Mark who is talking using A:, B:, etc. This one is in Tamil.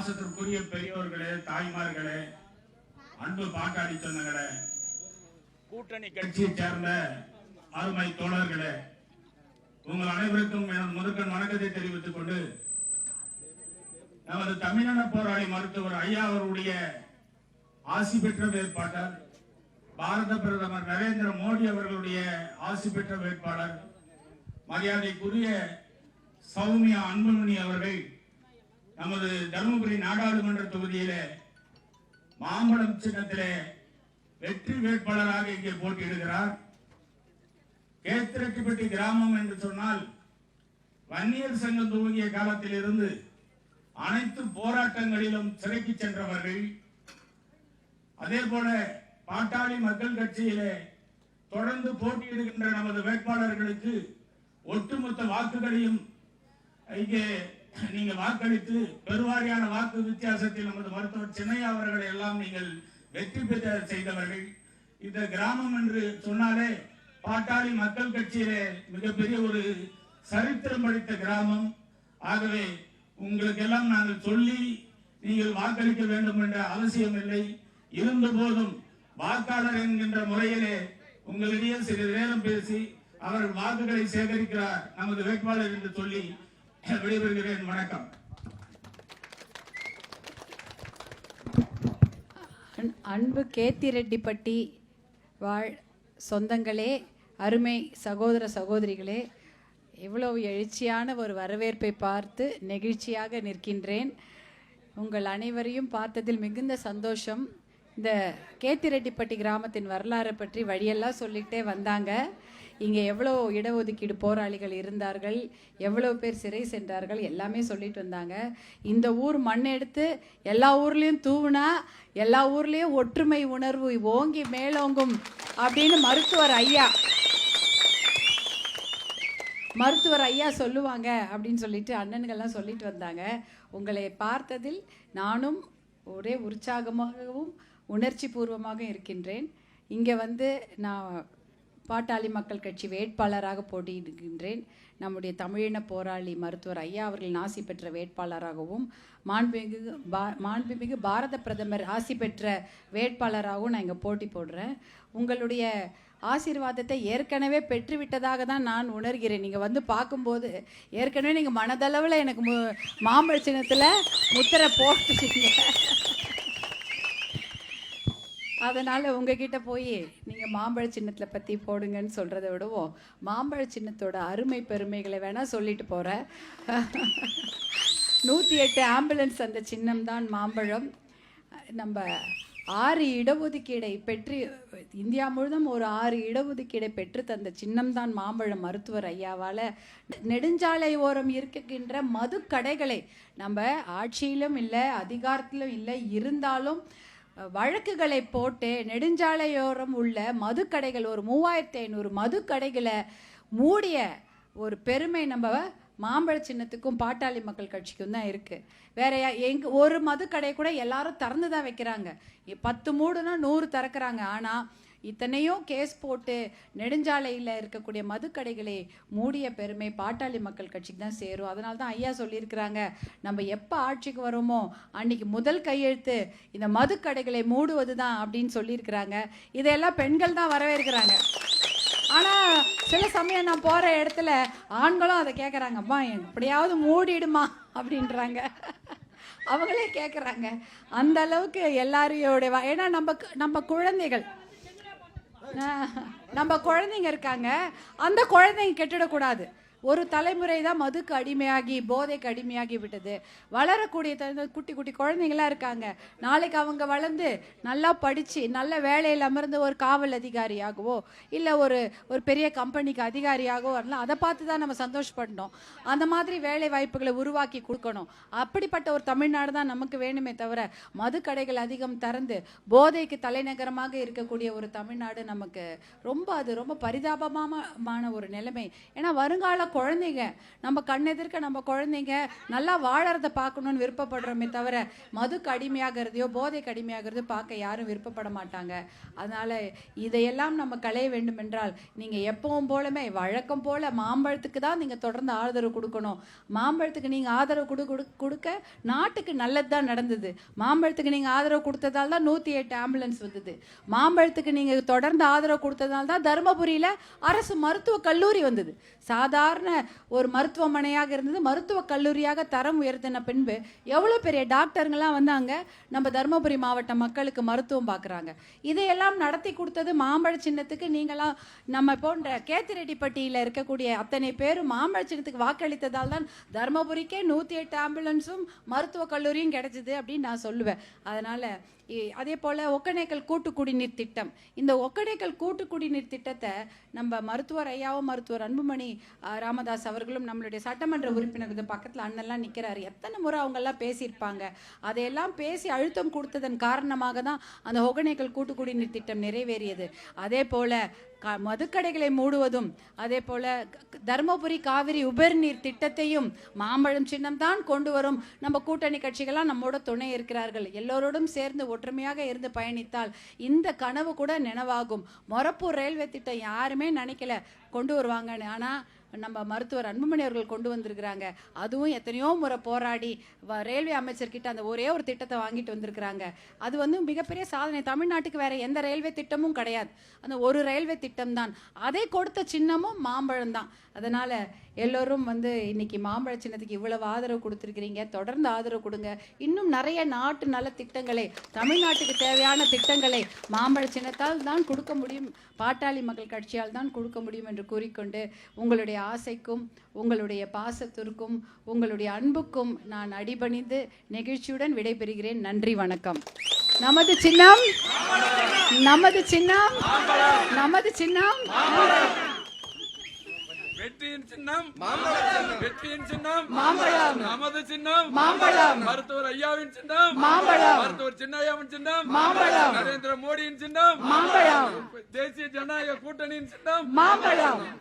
A: பாசத்திற்குரிய பெரியோர்களே தாய்மார்களே அன்பு பாட்டாளி சொன்னங்களே கூட்டணி கட்சியை சேர்ந்த அருமை தோழர்களே உங்கள் அனைவருக்கும் எனது முதற்கண் வணக்கத்தை தெரிவித்துக் கொண்டு நமது தமிழன போராளி மருத்துவர் ஐயா அவருடைய ஆசி பெற்ற வேட்பாளர் பாரத பிரதமர் நரேந்திர மோடி அவர்களுடைய ஆசி பெற்ற வேட்பாளர் மரியாதைக்குரிய சௌமியா அன்புமணி அவர்கள் நமது தருமபுரி நாடாளுமன்ற தொகுதியில மாம்பழம் சின்னத்தில வெற்றி வேட்பாளராக இங்கே போட்டியிடுகிறார். கேத்திரட்டிப்பட்டி கிராமம் என்று சொன்னால் வன்னியர் சங்கம் துவங்கிய காலத்தில் இருந்து அனைத்து போராட்டங்களிலும் சிறைக்கு சென்றவர்கள். அதே போல பாட்டாளி மக்கள் கட்சியிலே தொடர்ந்து போட்டியிடுகின்ற நமது வேட்பாளர்களுக்கு ஒட்டுமொத்த வாக்குகளையும் இங்கே நீங்க வாக்களித்து பெருவாரியான வாக்கு வித்தியாசத்தில் நமது மருத்துவர் சின்னையா அவர்களை எல்லாம் நீங்கள் வெற்றி பெற செய்தவர்கள். இந்த கிராமம் என்று சொன்னாலே பாட்டாளி மக்கள் கட்சியிலே மிகப்பெரிய ஒரு சரித்திரம் படித்த கிராமம். ஆகவே உங்களுக்கு எல்லாம் நாங்கள் சொல்லி நீங்கள் வாக்களிக்க வேண்டும் என்ற அவசியம் இல்லை. இருந்த போதும் வாக்காளர் என்கின்ற முறையிலே உங்களிடையே சிறிது நேரம் பேசி அவர் வாக்குகளை சேகரிக்கிறார் நமது வேட்பாளர் என்று சொல்லி விடைபெறுகிறேன். வணக்கம்.
B: அன்பு கேத்தி ரெட்டிப்பட்டி வாழ் சொந்தங்களே அருமை சகோதர சகோதரிகளே இவ்வளவு எழுச்சியான ஒரு வரவேற்பை பார்த்து நெகிழ்ச்சியாக நிற்கின்றேன். உங்கள் அனைவரையும் பார்த்ததில் மிகுந்த சந்தோஷம். இந்த கேத்திரெட்டிப்பட்டி கிராமத்தின் வரலாறை பற்றி வழியெல்லாம் சொல்லிகிட்டே வந்தாங்க. இங்கே எவ்வளோ இடஒதுக்கீடு போராளிகள் இருந்தார்கள் எவ்வளோ பேர் சிறை சென்றார்கள் எல்லாமே சொல்லிட்டு வந்தாங்க. இந்த ஊர் மண் எடுத்து எல்லா ஊர்லேயும் தூவுனா எல்லா ஊர்லேயும் ஒற்றுமை உணர்வு ஓங்கி மேலோங்கும் அப்படின்னு மருத்துவர் ஐயா. மருத்துவர் ஐயா சொல்லுவாங்க அப்படின்னு சொல்லிட்டு அண்ணன்கள்லாம் சொல்லிட்டு வந்தாங்க. உங்களை பார்த்ததில் நானும் ஒரே உற்சாகமாகவும் உணர்ச்சி பூர்வமாக இருக்கின்றேன். இங்கே வந்து நான் பாட்டாளி மக்கள் கட்சி வேட்பாளராக போட்டியிடுகின்றேன். நம்முடைய தமிழின போராளி மருத்துவர் ஐயா அவர்கள் ஆசி பெற்ற வேட்பாளராகவும் மாண்புமிகு பா மாண்புமிகு பாரத பிரதமர் ஆசி பெற்ற வேட்பாளராகவும் நான் இங்கே போட்டி போடுறேன். உங்களுடைய ஆசீர்வாதத்தை ஏற்கனவே பெற்றுவிட்டதாக தான் நான் உணர்கிறேன். நீங்கள் வந்து பார்க்கும்போது ஏற்கனவே நீங்கள் மனதளவில் எனக்கு மு மாம்பழ சின்னத்தில் முத்திரை போட்டுட்டீங்க. அதனால் உங்ககிட்ட போய் நீங்கள் மாம்பழ சின்னத்தை பற்றி போடுங்கன்னு சொல்கிறத விடவும். மாம்பழ சின்னத்தோட அருமை பெருமைகளை வேணால் சொல்லிட்டு போகிறேன் நூற்றி எட்டு ஆம்புலன்ஸ் அந்த சின்னம் தான் மாம்பழம். நம்ம ஆறு இடஒதுக்கீடை பெற்று இந்தியா முழுதும் ஒரு ஆறு இடஒதுக்கீடை பெற்று தந்த சின்னம்தான் மாம்பழம் மருத்துவர் ஐயாவால் நெடுஞ்சாலை ஓரம் இருக்கின்ற கடைகளை நம்ம ஆட்சியிலும் இல்லை அதிகாரத்திலும் இல்லை இருந்தாலும் வழக்குகளை போட்டு நெடுஞ்சாலையோரம் உள்ள மதுக்கடைகள் ஒரு மூவாயிரத்தி ஐநூறு மதுக்கடைகளை மூடிய ஒரு பெருமை நம்ம மாம்பழ சின்னத்துக்கும் பாட்டாளி மக்கள் கட்சிக்கும் தான் இருக்குது வேற எங்க ஒரு மதுக்கடை கூட எல்லாரும் திறந்து தான் வைக்கிறாங்க. பத்து மூடுனா நூறு திறக்கிறாங்க. ஆனால் இத்தனையும் கேஸ் போட்டு நெடுஞ்சாலையில் இருக்கக்கூடிய மதுக்கடைகளை மூடிய பெருமை பாட்டாளி மக்கள் கட்சிக்கு தான் சேரும். அதனால தான் ஐயா சொல்லியிருக்கிறாங்க நம்ம எப்போ ஆட்சிக்கு வரோமோ அன்னைக்கு முதல் கையெழுத்து இந்த மதுக்கடைகளை மூடுவது தான் அப்படின்னு சொல்லியிருக்கிறாங்க. இதையெல்லாம் பெண்கள் தான் வரவேற்கிறாங்க. ஆனால் சில சமயம் நான் போகிற இடத்துல ஆண்களும் அதை கேட்குறாங்க அம்மா எப்படியாவது மூடிடுமா? அப்படின்றாங்க. அவங்களே கேட்குறாங்க அந்த அளவுக்கு எல்லாரையோட ஏன்னா நம்ம நம்ம குழந்தைகள் நம்ம குழந்தைங்க இருக்காங்க அந்த குழந்தைங்க கெட்டுடக்கூடாது. ஒரு தலைமுறை தான் மதுக்கு அடிமையாகி போதைக்கு அடிமையாகி விட்டது. வளரக்கூடிய த- குட்டி குட்டி குழந்தைங்களாம் இருக்காங்க. நாளைக்கு அவங்க வளர்ந்து நல்லா படித்து நல்ல வேலையில் அமர்ந்து ஒரு காவல் அதிகாரியாகவோ இல்லை ஒரு ஒரு பெரிய கம்பெனிக்கு அதிகாரியாகவோ வரலாம் அதை பார்த்து தான் நம்ம சந்தோஷப்படணும். அந்த மாதிரி வேலை வாய்ப்புகளை உருவாக்கி கொடுக்கணும். அப்படிப்பட்ட ஒரு தமிழ்நாடு தான் நமக்கு வேணுமே தவிர மதுக்கடைகள் அதிகம் திறந்து போதைக்கு தலைநகரமாக இருக்கக்கூடிய ஒரு தமிழ்நாடு நமக்கு ரொம்ப அது ரொம்ப பரிதாபமான ஒரு நிலைமை. ஏன்னா வருங்கால குழந்தைங்க. நம்ம கண்ணெதிர்க்க நம்ம குழந்தைங்க நல்லா வாழறத பார்க்கணும்னு விருப்பப்படுறோமே தவிர மதுக்கு அடிமையாகிறதையோ போதைக்கு அடிமையாகிறதையோ பார்க்க யாரும் விருப்பப்பட மாட்டாங்க. அதனால இதையெல்லாம் நம்ம களைய வேண்டும் என்றால் நீங்க எப்பவும் போலமே வழக்கம் போல மாம்பழத்துக்கு தான் நீங்க தொடர்ந்து ஆதரவு கொடுக்கணும். மாம்பழத்துக்கு நீங்க ஆதரவு கொடு கொடுக்க நாட்டுக்கு நல்லது தான் நடந்தது. மாம்பழத்துக்கு நீங்க ஆதரவு கொடுத்ததால் தான் நூத்தி எட்டு ஆம்புலன்ஸ் வந்தது. மாம்பழத்துக்கு நீங்க தொடர்ந்து ஆதரவு கொடுத்ததால் தான் தருமபுரியில அரசு மருத்துவ கல்லூரி வந்தது. சாதாரண ஒரு மருத்துவமனையாக இருந்தது மருத்துவ கல்லூரியாக தரம் உயர்த்தின பின்பு எவ்வளோ பெரிய டாக்டருங்கெல்லாம் வந்தாங்க நம்ம தருமபுரி மாவட்ட மக்களுக்கு மருத்துவம் பார்க்குறாங்க. இதையெல்லாம் நடத்தி கொடுத்தது மாம்பழ சின்னத்துக்கு நீங்களாம் நம்ம போன்ற கேத்திரெட்டிப்பட்டியில் இருக்கக்கூடிய அத்தனை பேரும் மாம்பழ சின்னத்துக்கு வாக்களித்ததால் தான் தருமபுரிக்கே நூற்றி எட்டு ஆம்புலன்ஸும் மருத்துவ கல்லூரியும் கிடைச்சிது அப்படின்னு நான் சொல்லுவேன். அதனால் அதே போல் ஒக்கநேக்கல் கூட்டு குடிநீர் திட்டம். இந்த ஒக்கநேக்கல் கூட்டு குடிநீர் திட்டத்தை நம்ம மருத்துவர் ஐயாவும் மருத்துவர் அன்புமணி ராமதாஸ் அவர்களும் நம்மளுடைய சட்டமன்ற உறுப்பினர் இது பக்கத்தில் அண்ணெல்லாம் நிற்கிறாரு எத்தனை முறை அவங்கெல்லாம் பேசியிருப்பாங்க. அதையெல்லாம் பேசி அழுத்தம் கொடுத்ததன் காரணமாக தான் அந்த ஒகநேக்கல் கூட்டு குடிநீர் திட்டம் நிறைவேறியது. அதே போல் க- மதுக்கடைகளை மூடுவதும் அதே போல க- தருமபுரி காவிரி உபரிநீர் திட்டத்தையும் மாம்பழம் சின்னம் தான் கொண்டு வரும். நம்ம கூட்டணி கட்சிகளாம் நம்மோட துணை இருக்கிறார்கள். எல்லோரோடும் சேர்ந்து ஒற்றுமையாக இருந்து பயணித்தால் இந்த கனவு கூட நினைவாகும். மொரப்பூர் ரயில்வே திட்டம் யாருமே நினைக்கல கொண்டு வருவாங்கன்னு. ஆனால் நம்ம மருத்துவர் அன்புமணி அவர்கள் கொண்டு வந்திருக்கிறாங்க. அதுவும் எத்தனையோ முறை போராடி ரயில்வே அமைச்சர்கிட்ட அந்த ஒரே ஒரு திட்டத்தை வாங்கிட்டு வந்திருக்கிறாங்க. அது வந்து மிகப்பெரிய சாதனை. தமிழ்நாட்டுக்கு வேற எந்த ரயில்வே திட்டமும் கிடையாது. அந்த ஒரு ரயில்வே திட்டம் தான் அதை கொடுத்த சின்னமும் மாம்பழம் தான் அதனால எல்லோரும் வந்து இன்னைக்கு மாம்பழ சின்னத்துக்கு இவ்வளவு ஆதரவு கொடுத்துருக்கிறீங்க. தொடர்ந்து ஆதரவு கொடுங்க. இன்னும் நிறைய நாட்டு நல திட்டங்களை தமிழ்நாட்டுக்கு தேவையான திட்டங்களை மாம்பழ சின்னத்தால் தான் கொடுக்க முடியும். பாட்டாளி மக்கள் கட்சியால் தான் கொடுக்க முடியும் என்று கூறிக்கொண்டு உங்களுடைய ஆசைக்கும் உங்களுடைய பாசத்திற்கும் உங்களுடைய அன்புக்கும் நான் அடிபணிந்து நெகிழ்ச்சியுடன் விடைபெறுகிறேன். நன்றி வணக்கம். நமது சின்னம் நமது சின்னம் நமது சின்னம்
C: வெற்றியின் சின்னம். வெற்றியின் சின்னம்.
B: மாம்பழம்.
C: நமது சின்னம்.
B: மாம்பழம்.
C: மருத்துவர் ஐயாவின் சின்னம்.
B: மாம்பழம்.
C: மருத்துவர் சின்னையாவின் சின்னம்.
B: மாம்பழம்.
C: நரேந்திர மோடியின் சின்னம்.
B: மாம்பழம்.
C: தேசிய ஜனநாயக கூட்டணியின் சின்னம்.
B: மாம்பழம்.